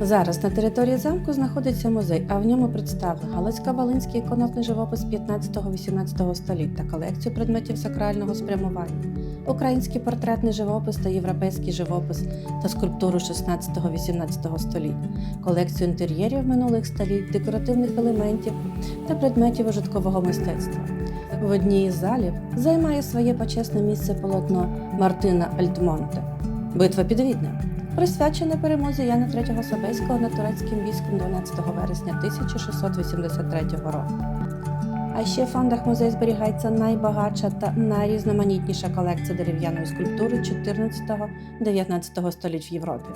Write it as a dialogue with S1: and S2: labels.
S1: Зараз на території замку знаходиться музей, а в ньому представлено Галицько-Волинський іконопний живопис 15-18 століть та колекцію предметів сакрального спрямування, український портретний живопис та європейський живопис та скульптуру 16-18 століть, колекцію інтер'єрів минулих століть, декоративних елементів та предметів ужиткового мистецтва. В одній із залів займає своє почесне місце полотно Мартина Альтмонте. Битва під Віднем, присвячене перемозі Яна III Собеського над турецьким військом 12 вересня 1683 року. А ще в фондах музею зберігається найбагатша та найрізноманітніша колекція дерев'яної скульптури 14-19 століть в Європі.